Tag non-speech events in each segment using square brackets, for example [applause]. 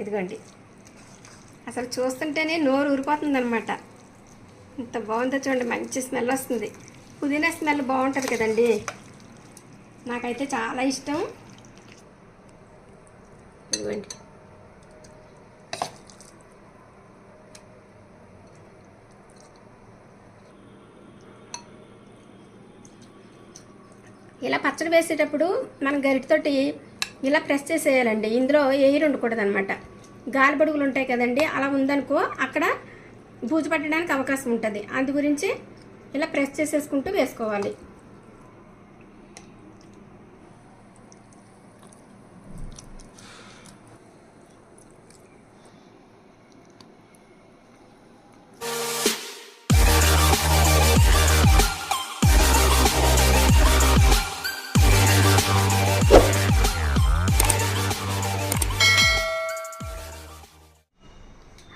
ఇదిగోండి. అసలు చూస్తుంటేనే నోరు ఊరిపోతుంది అనమాట ఇంత బాగుందో చూడండి మంచి స్మెల్ వస్తుంది. పుదీనా స్మెల్ బాగుంటుంది కదండి. నాకైతే చాలా ఇష్టం. ఇదిగోండి. ఇలా పచ్చడి వేసేటప్పుడు మనం గరిటతోటి ఇలా ప్రెస్ చేసేయాలండి. ఇందులో ఎయిర్ ఉండకూడదు అనమాట గాలిబడుగులు ఉంటాయి కదండి అలా ఉందనుకో అక్కడ బూజు పట్టడానికి అవకాశం ఉంటుంది. అందు గురించి ఇలా ప్రెస్ చేసేసుకుంటూ వేసుకోవాలి.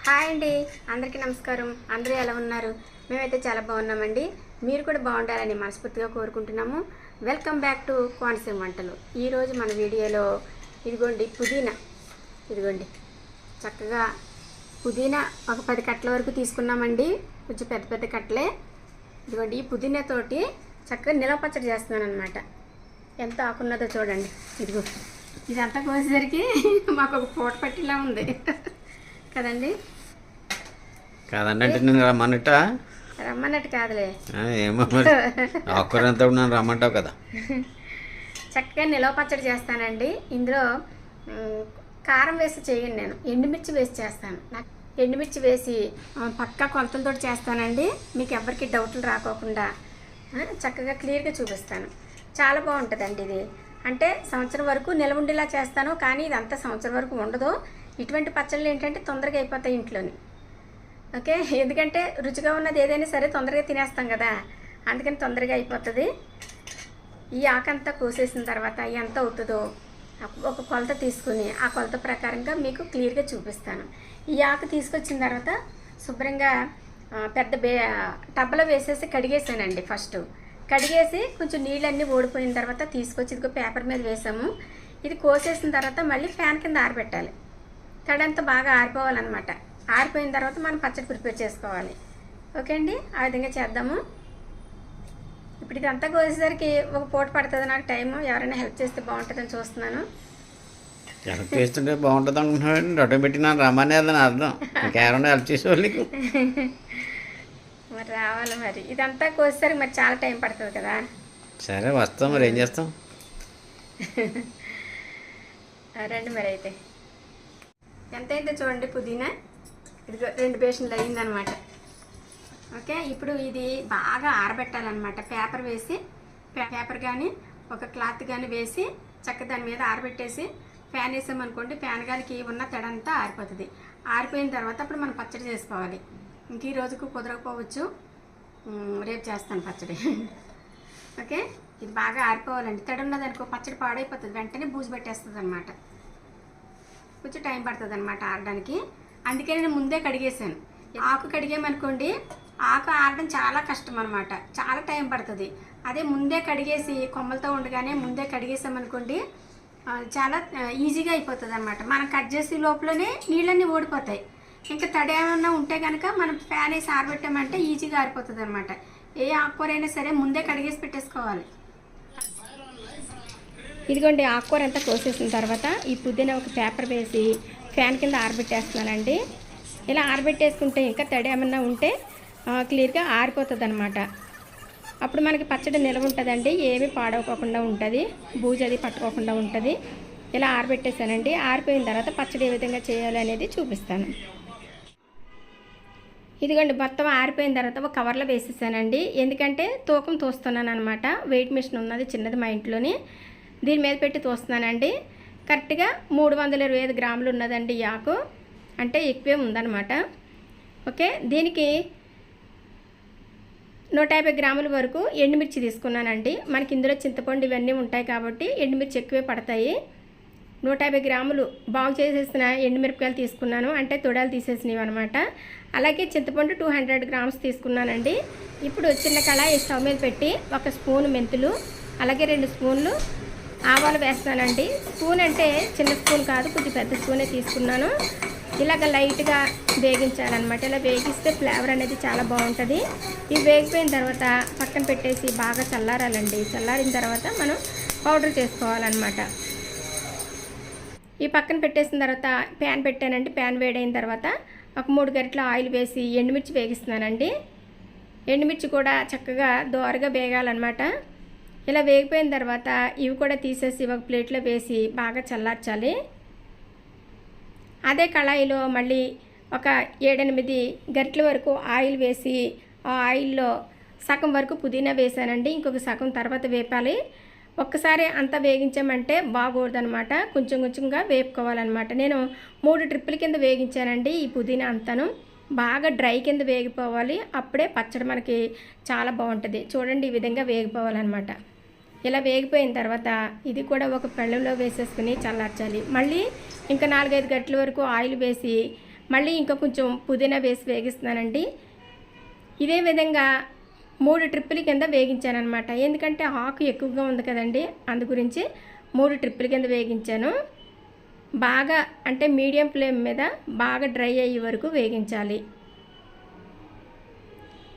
హాయ్ అండి. అందరికీ నమస్కారం. అందరూ ఎలా ఉన్నారు? మేమైతే చాలా బాగున్నామండి. మీరు కూడా బాగుండాలని మనస్ఫూర్తిగా కోరుకుంటున్నాము. వెల్కమ్ బ్యాక్ టు కోనసీమ వంటలు. ఈరోజు మన వీడియోలో ఇదిగోండి పుదీనా. ఇదిగోండి. చక్కగా పుదీనా ఒక పది కట్టల వరకు తీసుకున్నామండి. కొంచెం పెద్ద పెద్ద కట్టలే. ఇదిగోండి ఈ పుదీనాతోటి చక్కగా నిలవ పచ్చడి చేస్తున్నాను అనమాట ఎంత ఆకున్నదో చూడండి. ఇదిగో. ఇదంతా కోసేసరికి మాకు ఒక పూట పట్టిలా ఉంది. కదండి? కాదండి అంటే నేను రమ్మన్నట్ట? రమ్మన్నట్టు కాదులే. ఏమో మరి. ఆకుకూరంతా నన్ను రమ్మంటావు కదా. చక్కగా నిలవ పచ్చడి చేస్తానండి. ఇందులో కారం వేసి చేయను నేను. ఎండుమిర్చి వేసి చేస్తాను. నాకు ఎండుమిర్చి వేసి పక్కా కొలతలతో చేస్తానండి. మీకు ఎవరికి డౌట్లు రాకోకుండా చక్కగా క్లియర్గా చూపిస్తాను. చాలా బాగుంటుందండి ఇది. అంటే సంవత్సరం వరకు నిలవ ఉండేలా చేస్తాను కానీ ఇది అంత సంవత్సరం వరకు ఉండదు. ఇటువంటి పచ్చళ్ళు ఏంటంటే తొందరగా అయిపోతాయి ఇంట్లోని. ఓకే? ఎందుకంటే రుచిగా ఉన్నది ఏదైనా సరే తొందరగా తినేస్తాం కదా. అందుకని తొందరగా అయిపోతుంది. ఈ ఆకంతా కోసేసిన తర్వాత ఎంత అవుతుందో ఒక కొలత తీసుకుని ఆ కొలత ప్రకారంగా మీకు క్లియర్గా చూపిస్తాను. ఈ ఆకు తీసుకొచ్చిన తర్వాత శుభ్రంగా పెద్ద బే టబ్బలో వేసేసి కడిగేసానండి ఫస్ట్. కడిగేసి కొంచెం నీళ్ళన్నీ ఓడిపోయిన తర్వాత తీసుకొచ్చి ఇదిగో పేపర్ మీద వేసాము. ఇది కోసేసిన తర్వాత మళ్ళీ ఫ్యాన్ కింద ఆరబెట్టాలి. తడంతా బాగా ఆరిపోవాలన్నమాట. ఆరిపోయిన తర్వాత మనం పచ్చడి ప్రిపేర్ చేసుకోవాలి. ఓకే అండి? ఆ విధంగా చేద్దాము. ఇప్పుడు ఇదంతా కోసేసరికి ఒక పూట పడుతుంది. నాకు టైం ఎవరైనా హెల్ప్ చేస్తే బాగుంటుందని చూస్తున్నాను. హెల్ప్ చేస్తుంటే బాగుంటుంది అనుకుంటున్నాడు రొట్టె పెట్టినా రమ్మనే అని అర్థం. ఇంకెవరైనా హెల్ప్ చేసే వాళ్ళకి మరి రావాలి మరి. ఇదంతా కోసేసరికి మరి చాలా టైం పడుతుంది కదా. సరే వస్తాం మరి. ఏం చేస్తాం? రండి మరి అయితే. ఎంత అయిందో చూడండి పుదీనా. ఇదిగో రెండు బేషన్లు అయిందనమాట ఓకే ఇప్పుడు ఇది బాగా ఆరబెట్టాలన్నమాట పేపర్ వేసి పే- పేపర్ కానీ ఒక క్లాత్ కానీ వేసి చక్క దాని మీద ఆరబెట్టేసి ఫ్యాన్ వేసామనుకోండి ఫ్యాన్ గాలికి ఉన్న తెడంతా ఆరిపోతుంది. ఆరిపోయిన తర్వాత అప్పుడు మనం పచ్చడి చేసుకోవాలి. ఇంక ఈ రోజుకు కుదరకపోవచ్చు. రేపు చేస్తాను పచ్చడి. [laughs] ఓకే ఇది బాగా ఆరిపోవాలండి. తెడ ఉన్నదనుకో పచ్చడి పాడైపోతుంది. వెంటనే బూజు పెట్టేస్తుంది అనమాట కొంచెం టైం పడుతుంది అనమాట ఆరడానికి. అందుకే నేను ముందే కడిగేసాను ఆకు కడిగామనుకోండి ఆకు ఆడడం చాలా కష్టం అనమాట చాలా టైం పడుతుంది. అదే ముందే కడిగేసి కొమ్మలతో ఉండగానే ముందే కడిగేసామనుకోండి చాలా ఈజీగా అయిపోతుంది అనమాట మనం కట్ చేసే లోపలనే నీళ్ళన్నీ ఓడిపోతాయి ఇంకా తడి ఏమన్నా ఉంటే కనుక మనం ఫ్యాన్ వేసి ఆరబెట్టామంటే ఈజీగా ఆరిపోతుంది అనమాట ఏ ఆకుకూర అయినా సరే ముందే కడిగేసి పెట్టేసుకోవాలి. ఇదిగోండి ఆకుకూర అంతా కోసేసిన తర్వాత ఈ పుదీనా ఒక పేపర్ వేసి ఫ్యాన్ కింద ఆరబెట్టేస్తున్నానండి. ఇలా ఆరబెట్టేసుకుంటే ఇంకా తడి ఏమన్నా ఉంటే క్లియర్గా ఆరిపోతుంది అనమాట అప్పుడు మనకి పచ్చడి నిల్వ ఉంటుందండి. ఏమీ పాడవకోకుండా ఉంటుంది. బూజు అది పట్టుకోకుండా ఉంటుంది. ఇలా ఆరబెట్టేసానండి ఆరిపోయిన తర్వాత పచ్చడి ఏ విధంగా చేయాలి అనేది చూపిస్తాను. ఇదిగోండి మొత్తం ఆరిపోయిన తర్వాత ఒక కవర్లో వేసేసానండి. ఎందుకంటే తూకం తోస్తున్నాను అనమాట వెయిట్ మిషన్ ఉన్నది చిన్నది మా ఇంట్లోని. దీని మీద పెట్టి తోస్తున్నానండి. కరెక్ట్గా మూడు వందల ఇరవై ఐదు గ్రాములు ఉన్నదండి యాకు అంటే ఎక్కువే ఉందన్నమాట. ఓకే? దీనికి నూట యాభై గ్రాముల వరకు ఎండుమిర్చి తీసుకున్నానండి. మనకి ఇందులో చింతపండు ఇవన్నీ ఉంటాయి కాబట్టి ఎండుమిర్చి ఎక్కువే పడతాయి. నూట యాభై గ్రాములు బాగు చేసేసిన ఎండుమిరపకాయలు తీసుకున్నాను. అంటే తొడాలు తీసేసినవి అనమాట అలాగే చింతపండు టూ హండ్రెడ్ గ్రామ్స్ తీసుకున్నానండి. ఇప్పుడు చిన్న కళాయి స్టవ్ మీద పెట్టి ఒక స్పూన్ మెంతులు అలాగే రెండు స్పూన్లు ఆవాలు వేస్తానండి. స్పూన్ అంటే చిన్న స్పూన్ కాదు కొంచెం పెద్ద స్పూనే తీసుకున్నాను. ఇలాగ లైట్గా వేగించాలన్నమాట. ఇలా వేగిస్తే ఫ్లేవర్ అనేది చాలా బాగుంటుంది. ఇవి వేగిపోయిన తర్వాత పక్కన పెట్టేసి బాగా చల్లారాలండి. చల్లారిన తర్వాత మనం పౌడర్ చేసుకోవాలన్నమాట. ఈ పక్కన పెట్టేసిన తర్వాత ప్యాన్ పెట్టానండి. ప్యాన్ వేడైన తర్వాత ఒక మూడు గరిటల ఆయిల్ వేసి ఎండుమిర్చి వేగిస్తున్నానండి. ఎండుమిర్చి కూడా చక్కగా దోరగా వేగాలన్నమాట. ఇలా వేగిపోయిన తర్వాత ఇవి కూడా తీసేసి ఒక ప్లేట్లో వేసి బాగా చల్లార్చాలి. అదే కళాయిలో మళ్ళీ ఒక ఏడెనిమిది గరిటల వరకు ఆయిల్ వేసి ఆ ఆయిల్లో సగం వరకు పుదీనా వేసానండి. ఇంకొక సగం తర్వాత వేపాలి. ఒక్కసారి అంతా వేగించామంటే బాగోదనమాట కొంచెం కొంచెంగా వేపుకోవాలన్నమాట. నేను మూడు ట్రిప్పుల కింద వేగించానండి ఈ పుదీనా అంతాను. బాగా డ్రై కింద వేగిపోవాలి. అప్పుడే పచ్చడి మనకి చాలా బాగుంటుంది. చూడండి ఈ విధంగా వేగిపోవాలన్నమాట. ఇలా వేగిపోయిన తర్వాత ఇది కూడా ఒక పెళ్ళంలో వేసేసుకుని చల్లార్చాలి. మళ్ళీ ఇంకా నాలుగైదు గంటల వరకు ఆయిల్ వేసి మళ్ళీ ఇంకా కొంచెం పుదీనా వేసి వేగిస్తున్నానండి. ఇదే విధంగా మూడు ట్రిప్పుల కింద వేగించాను ఎందుకంటే ఆకు ఎక్కువగా ఉంది కదండి అందు గురించి మూడు ట్రిప్పుల కింద వేగించాను. బాగా అంటే మీడియం ఫ్లేమ్ మీద బాగా డ్రై అయ్యే వరకు వేగించాలి.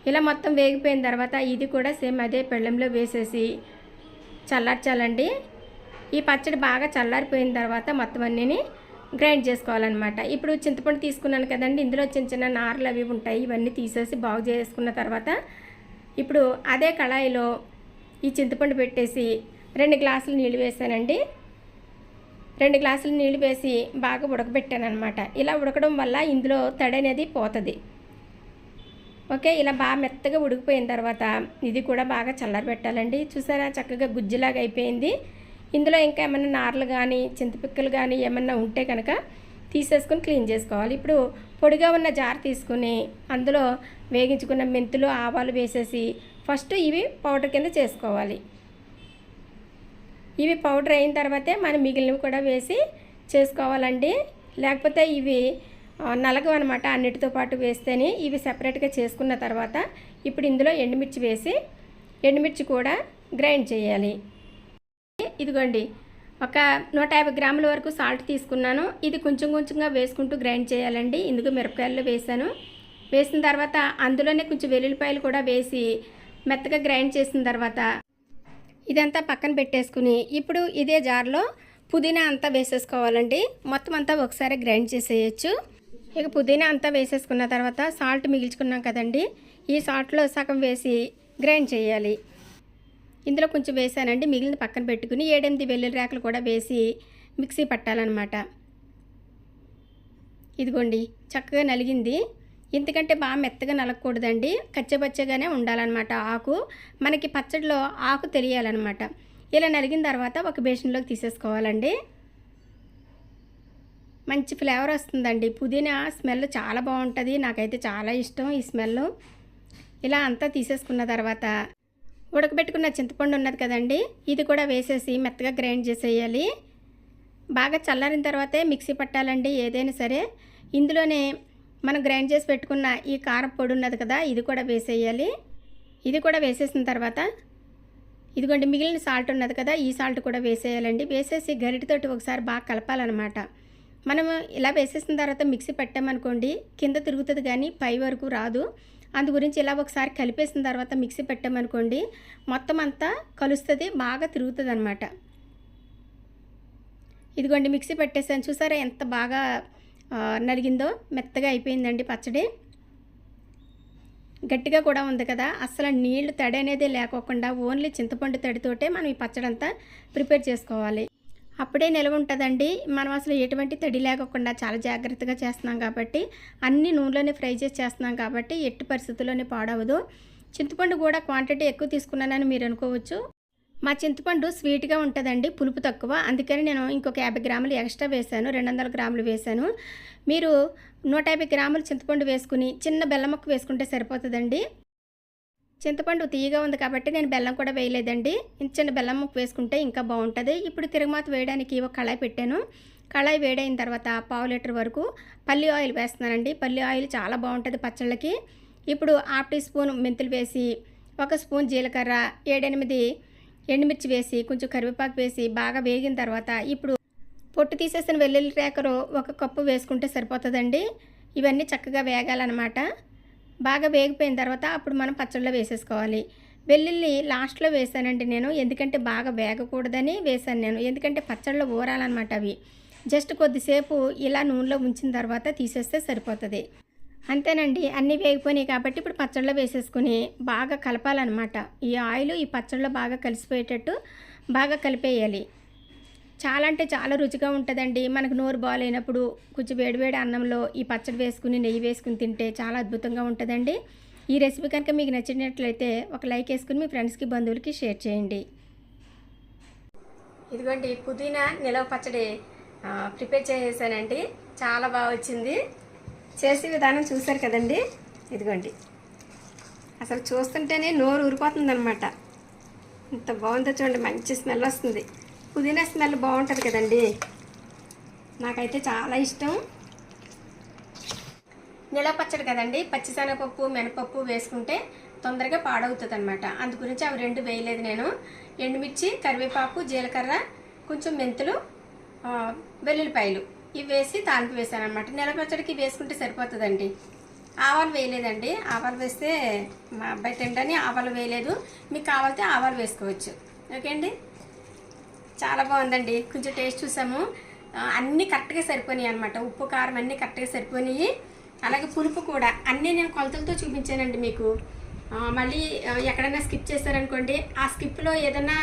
ఇలా మొత్తం వేగిపోయిన తర్వాత ఇది కూడా సేమ్ అదే పెళ్ళంలో వేసేసి చల్లార్చాలండి. ఈ పచ్చడి బాగా చల్లారిపోయిన తర్వాత మొత్తం అన్నీని గ్రైండ్ చేసుకోవాలన్నమాట. ఇప్పుడు చింతపండు తీసుకున్నాను కదండి ఇందులో చిన్న చిన్న నార్లు అవి ఉంటాయి ఇవన్నీ తీసేసి బాగు చేసుకున్న తర్వాత ఇప్పుడు అదే కళాయిలో ఈ చింతపండు పెట్టేసి రెండు గ్లాసులు నీళ్ళు వేసానండి. రెండు గ్లాసులు నీళ్ళు వేసి బాగా ఉడకబెట్టాను అనమాట ఇలా ఉడకడం వల్ల ఇందులో తడి అనేది పోతుంది. ఓకే ఇలా బాగా మెత్తగా ఉడికిపోయిన తర్వాత ఇది కూడా బాగా చల్లరబెట్టాలండి చూసారా చక్కగా గుజ్జులాగా అయిపోయింది. ఇందులో ఇంకా ఏమైనా నార్లు కానీ చింతపిక్కలు కానీ ఏమన్నా ఉంటే కనుక తీసేసుకొని క్లీన్ చేసుకోవాలి. ఇప్పుడు పొడిగా ఉన్న జార్ తీసుకుని అందులో వేగించుకున్న మెంతులు ఆవాలు వేసేసి ఫస్ట్ ఇవి పౌడర్ కింద చేసుకోవాలి. ఇవి పౌడర్ అయిన తర్వాతే మనం మిగిలినవి కూడా వేసి చేసుకోవాలండి. లేకపోతే ఇవి నలగవు అనమాట అన్నిటితో పాటు వేస్తేనే ఇవి సెపరేట్గా చేసుకున్న తర్వాత ఇప్పుడు ఇందులో ఎండుమిర్చి వేసి ఎండుమిర్చి కూడా గ్రైండ్ చేయాలి. ఇదిగోండి ఒక నూట యాభై గ్రాముల వరకు సాల్ట్ తీసుకున్నాను. ఇది కొంచెం కొంచెంగా వేసుకుంటూ గ్రైండ్ చేయాలండి. ఇందుకు మిరపకాయల్లో వేసాను వేసిన తర్వాత అందులోనే కొంచెం వెల్లుల్లిపాయలు కూడా వేసి మెత్తగా గ్రైండ్ చేసిన తర్వాత ఇదంతా పక్కన పెట్టేసుకుని ఇప్పుడు ఇదే జార్లో పుదీనా అంతా వేసేసుకోవాలండి. మొత్తం అంతా ఒకసారి గ్రైండ్ చేసేయచ్చు. ఇక పుదీనా అంతా వేసేసుకున్న తర్వాత సాల్ట్ మిగిల్చుకున్నాం కదండి. ఈ సాల్ట్లో సగం వేసి గ్రైండ్ చేయాలి. ఇందులో కొంచెం వేసానండి. మిగిలిన పక్కన పెట్టుకుని ఏడెనిమిది వెల్లుల్లి రేకలు కూడా వేసి మిక్సీ పట్టాలన్నమాట. ఇదిగోండి చక్కగా నలిగింది. ఎందుకంటే బాగా మెత్తగా నలగకూడదండి. కచ్చపచ్చగానే ఉండాలన్నమాట ఆకు. మనకి పచ్చడిలో ఆకు తెలియాలన్నమాట. ఇలా నలిగిన తర్వాత ఒక బేషన్లోకి తీసేసుకోవాలండి. మంచి ఫ్లేవర్ వస్తుందండి. పుదీనా స్మెల్ చాలా బాగుంటుంది. నాకైతే చాలా ఇష్టం ఈ స్మెల్. ఇలా అంతా తీసేసుకున్న తర్వాత ఉడకబెట్టుకున్న చింతపండు ఉన్నది కదండి. ఇది కూడా వేసేసి మెత్తగా గ్రైండ్ చేసేయాలి. బాగా చల్లారిన తర్వాతే మిక్సీ పట్టాలండి ఏదైనా సరే. ఇందులోనే మనం గ్రైండ్ చేసి పెట్టుకున్న ఈ కారం పొడి ఉన్నది కదా ఇది కూడా వేసేయాలి. ఇది కూడా వేసేసిన తర్వాత ఇదిగోండి మిగిలిన సాల్ట్ ఉన్నది కదా ఈ సాల్ట్ కూడా వేసేయాలండి. వేసేసి గరిటతోటి ఒకసారి బాగా కలపాలన్నమాట. మనము ఇలా వేసేసిన తర్వాత మిక్సీ పెట్టామనుకోండి కింద తిరుగుతుంది కానీ పై వరకు రాదు. అందు గురించి ఇలా ఒకసారి కలిపేసిన తర్వాత మిక్సీ పెట్టామనుకోండి మొత్తం అంతా కలుస్తుంది బాగా తిరుగుతుంది అనమాట ఇదిగోండి మిక్సీ పెట్టేసాను చూసారా ఎంత బాగా నలిగిందో? మెత్తగా అయిపోయిందండి పచ్చడి. గట్టిగా కూడా ఉంది కదా. అసలు నీళ్ళు తడి అనేది లేకోకుండా ఓన్లీ చింతపండు తడితోటే మనం ఈ పచ్చడంతా ప్రిపేర్ చేసుకోవాలి. అప్పుడే నిల్వ ఉంటుందండి. మనం అసలు ఎటువంటి తడి లేకుండా చాలా జాగ్రత్తగా చేస్తున్నాం కాబట్టి అన్ని నూనెలోనే ఫ్రై చేసి చేస్తున్నాం కాబట్టి ఎట్టి పరిస్థితుల్లోనే పాడవదు. చింతపండు కూడా క్వాంటిటీ ఎక్కువ తీసుకున్నానని మీరు అనుకోవచ్చు. మా చింతపండు స్వీట్గా ఉంటుందండి పులుపు తక్కువ. అందుకని నేను ఇంకొక యాభై గ్రాములు ఎక్స్ట్రా వేశాను రెండు వందల గ్రాములు వేశాను. మీరు నూట యాభై గ్రాములు చింతపండు వేసుకుని చిన్న బెల్లం వేసుకుంటే సరిపోతుందండి. చింతపండు తీయగా ఉంది కాబట్టి నేను బెల్లం కూడా వేయలేదండి. ఇంత చిన్న బెల్లం ముక్క వేసుకుంటే ఇంకా బాగుంటుంది. ఇప్పుడు తిరగమాత వేయడానికి ఒక కళాయి పెట్టాను. కళాయి వేడైన తర్వాత పావు లీటర్ వరకు పల్లి ఆయిల్ వేస్తున్నానండి. పల్లి ఆయిల్ చాలా బాగుంటుంది పచ్చళ్ళకి. ఇప్పుడు హాఫ్ టీ స్పూన్ మెంతులు వేసి ఒక స్పూన్ జీలకర్ర ఏడెనిమిది ఎండుమిర్చి వేసి కొంచెం కరివేపాకు వేసి బాగా వేగిన తర్వాత ఇప్పుడు పొట్టు తీసేసిన వెల్లుల్లి రేకరు ఒక కప్పు వేసుకుంటే సరిపోతుందండి. ఇవన్నీ చక్కగా వేగాలన్నమాట. బాగా వేగిపోయిన తర్వాత అప్పుడు మనం పచ్చళ్ళలో వేసేసుకోవాలి. వెల్లుల్లి లాస్ట్లో వేసానండి నేను. ఎందుకంటే బాగా వేగకూడదని వేసాను నేను. ఎందుకంటే పచ్చళ్ళలో ఊరాలన్నమాట అవి. జస్ట్ కొద్దిసేపు ఇలా నూనెలో ఉంచిన తర్వాత తీసేస్తే సరిపోతుంది. అంతేనండి. అన్నీ వేగిపోయినాయి కాబట్టి ఇప్పుడు పచ్చళ్ళలో వేసేసుకుని బాగా కలపాలన్నమాట. ఈ ఆయిల్ ఈ పచ్చళ్ళలో బాగా కలిసిపోయేటట్టు బాగా కలిపేయాలి. చాలా అంటే చాలా రుచిగా ఉంటుందండి. మనకు నోరు బాగాలేనప్పుడు కొంచెం వేడివేడి అన్నంలో ఈ పచ్చడి వేసుకుని నెయ్యి వేసుకుని తింటే చాలా అద్భుతంగా ఉంటుందండి. ఈ రెసిపీ కనుక మీకు నచ్చినట్లయితే ఒక లైక్ వేసుకుని మీ ఫ్రెండ్స్కి బంధువులకి షేర్ చేయండి. ఇదిగోండి పుదీనా నిలవ పచ్చడి ప్రిపేర్ చేసేసానండి. చాలా బాగా వచ్చింది. చేసే విధానం చూశారు కదండి? ఇదిగోండి. అసలు చూస్తుంటేనే నోరు ఊరిపోతుంది అనమాట ఇంత బాగుందో చూడండి మంచి స్మెల్ వస్తుంది. పుదీనా స్మెల్ బాగుంటుంది కదండి. నాకైతే చాలా ఇష్టం. నిలవ పచ్చడి కదండి పచ్చిశనగపప్పు మినపప్పు వేసుకుంటే తొందరగా పాడవుతుంది అనమాట అందు గురించి అవి రెండు వేయలేదు నేను. ఎండుమిర్చి కరివేపాకు జీలకర్ర కొంచెం మెంతులు వెల్లుల్లిపాయలు. ఇవి వేసి తాలింపు వేసాను అనమాట నిలవ పచ్చడికి వేసుకుంటే సరిపోతుందండి. ఆవాలు వేయలేదండి. ఆవాలు వేస్తే మా అబ్బాయి తిండని ఆవాలు వేయలేదు. మీకు కావాలంటే ఆవాలు వేసుకోవచ్చు. ఓకే అండి చాలా బాగుందండి. కొంచెం టేస్ట్ చూసాము. అన్నీ కరెక్ట్గా సరిపోయినాయి అనమాట ఉప్పు కారం అన్నీ కరెక్ట్గా సరిపోయినాయి. అలాగే పులుపు కూడా. అన్నీ నేను కొలతలతో చూపించానండి మీకు. మళ్ళీ ఎక్కడైనా స్కిప్ చేశారనుకోండి ఆ స్కిప్లో ఏదైనా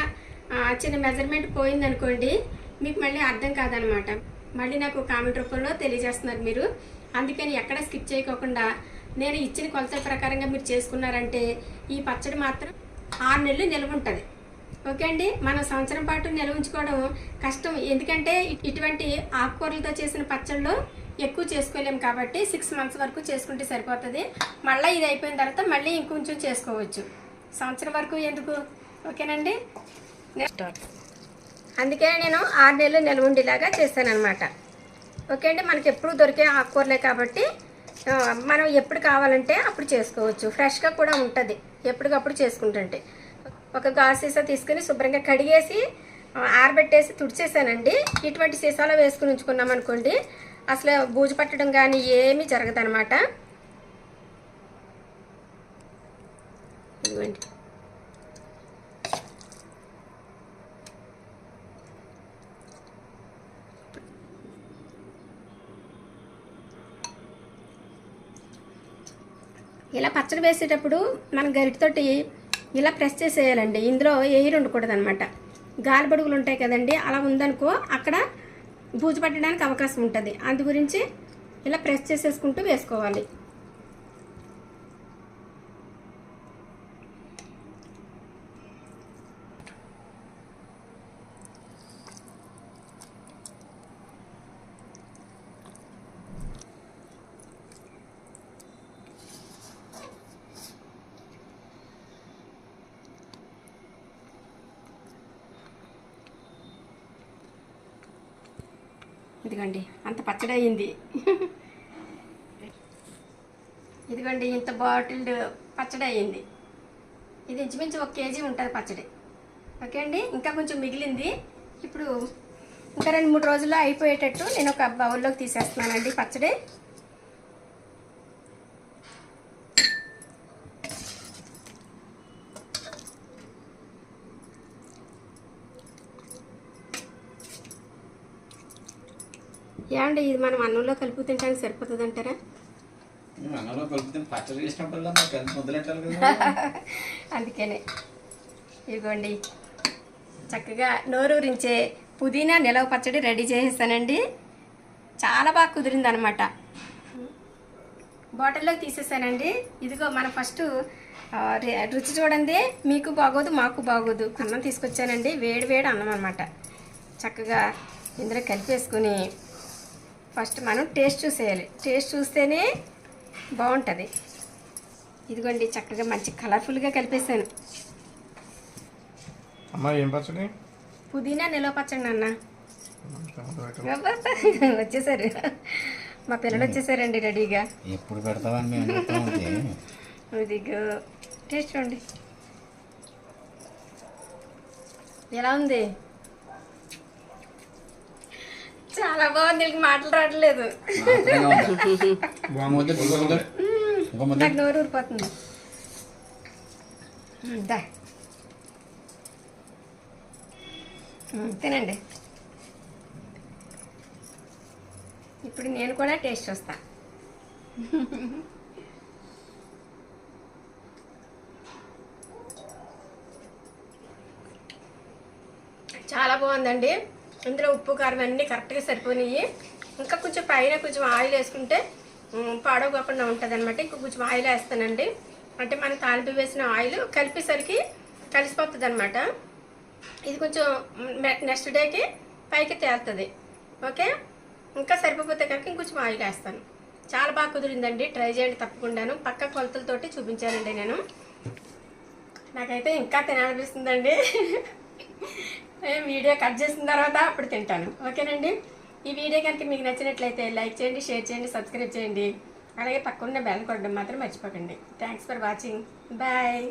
చిన్న మెజర్మెంట్ పోయిందనుకోండి మీకు మళ్ళీ అర్థం కాదనమాట. మళ్ళీ నాకు కామెంట్ రూపంలో తెలియజేస్తున్నారు మీరు. అందుకని ఎక్కడ స్కిప్ చేయకోకుండా నేను ఇచ్చిన కొలతల ప్రకారంగా మీరు చేసుకున్నారంటే ఈ పచ్చడి మాత్రం ఆరు నెలలు నిల్వ ఉంటుంది. ఓకే అండి మనం సంవత్సరం పాటు నిల్వ ఉంచుకోవడం కష్టం. ఎందుకంటే ఇటువంటి ఆకుకూరలతో చేసిన పచ్చళ్ళు ఎక్కువ చేసుకోలేము కాబట్టి సిక్స్ మంత్స్ వరకు చేసుకుంటే సరిపోతుంది. మళ్ళీ ఇది అయిపోయిన తర్వాత మళ్ళీ ఇంకొంచెం చేసుకోవచ్చు. సంవత్సరం వరకు ఎందుకు? ఓకేనండి? నెక్స్ట్ అందుకే నేను ఆరు నెలలు నిల్వ ఉండేలాగా చేశానన్నమాట ఓకే అండి మనకి ఎప్పుడు దొరికే ఆకుకూరలే కాబట్టి మనం ఎప్పుడు కావాలంటే అప్పుడు చేసుకోవచ్చు. ఫ్రెష్గా కూడా ఉంటుంది. ఎప్పటికప్పుడు చేసుకుంటుంటే. ఒక గాజు సీసా తీసుకుని శుభ్రంగా కడిగేసి ఆరబెట్టేసి తుడిచేసానండి. ఇటువంటి సీసాలో వేసుకుని ఉంచుకున్నాం అనుకోండి అసలు బూజు పట్టడం కానీ ఏమీ జరగదనమాట ఇదిగోండి. ఇలా పచ్చడి వేసేటప్పుడు మనం గరిటతోటి ఇలా ప్రెస్ చేసేయాలండి. ఇందులో ఎయిర్ ఉండకూడదు అనమాట గాలి బడుగులు ఉంటాయి కదండి అలా ఉందనుకో అక్కడ బూజు పట్టడానికి అవకాశం ఉంటుంది. అందు గురించి ఇలా ప్రెస్ చేసేసుకుంటూ వేసుకోవాలి. ఇదిగోండి అంత పచ్చడి అయింది ఇదిగోండి ఇంత బాటిల్డ్ పచ్చడి అయింది ఇది ఇంచుమించు ఒక కేజీ ఉంటుంది పచ్చడి. ఓకే అండి ఇంకా కొంచెం మిగిలింది. ఇప్పుడు ఇంకా రెండు మూడు రోజుల్లో అయిపోయేటట్టు నేను ఒక బౌల్లోకి తీసేస్తున్నానండి పచ్చడి. ఏమండి ఇది మనం అన్నంలో కలుపు తింటానికి సరిపోతుంది అంటారా అన్నంలో పచ్చడి కదా [laughs] అందుకనే. ఇదిగోండి. చక్కగా నోరూరించే పుదీనా నిలవ పచ్చడి రెడీ చేసేసానండి. చాలా బాగా కుదిరింది అనమాట బాటిల్లోకి తీసేసానండి. ఇదిగో మనం ఫస్ట్ రుచి చూడండి. మీకు బాగోదు మాకు బాగోదు. అన్నం తీసుకొచ్చానండి. వేడి వేడి అన్నం అనమాట. చక్కగా ఇందులో కలిపేసుకుని ఫస్ట్ మనం టేస్ట్ చూసేయాలి. టేస్ట్ చూస్తేనే బాగుంటుంది. ఇదిగోండి చక్కగా మంచి కలర్ఫుల్గా కలిపేసాను అమ్మ ఏం పచ్చడి? పుదీనా నిలవ పచ్చడి అన్న వచ్చేసారు. మా పిల్లలు వచ్చేసారండి రెడీగా. ఎప్పుడు ఉంటే ఇదిగో టేస్ట్ చూడండి. ఎలా ఉంది? చాలా బాగుంది మాటలు రావట్లేదు. నాకు నోరు ఊరిపోతుంది. తినండి. ఇప్పుడు నేను కూడా టేస్ట్ చూస్తా. చాలా బాగుందండి. ఇందులో ఉప్పు కారం అన్నీ కరెక్ట్గా సరిపోయినాయి ఇంకా కొంచెం పైన కొంచెం ఆయిల్ వేసుకుంటే పాడవకోకుండా పాడవకుండా ఉంటుంది అనమాట ఇంకా కొంచెం ఆయిల్ వేస్తానండి. అంటే మనం తాలింపు వేసిన ఆయిల్ కలిపేసరికి కలిసిపోతుంది అనమాట ఇది కొంచెం నెక్స్ట్ డేకి పైకి తేలుతుంది. ఓకే? ఇంకా సరిపోతే కనుక ఇంకొంచెం ఆయిల్ వేస్తాను. చాలా బాగా కుదిరిందండి. ట్రై చేయండి తప్పకుండాను. పక్క కొలతలతోటి చూపించానండి నేను. నాకైతే ఇంకా తినాలనిపిస్తుందండి. వీడియో కట్ చేసిన తర్వాత అప్పుడు తింటాను. ఓకేనండి? ఈ వీడియో కనుక మీకు నచ్చినట్లయితే లైక్ చేయండి షేర్ చేయండి సబ్స్క్రైబ్ చేయండి. అలాగే పక్కన బెల్ కొట్టడం మాత్రం మర్చిపోకండి. Thanks for watching bye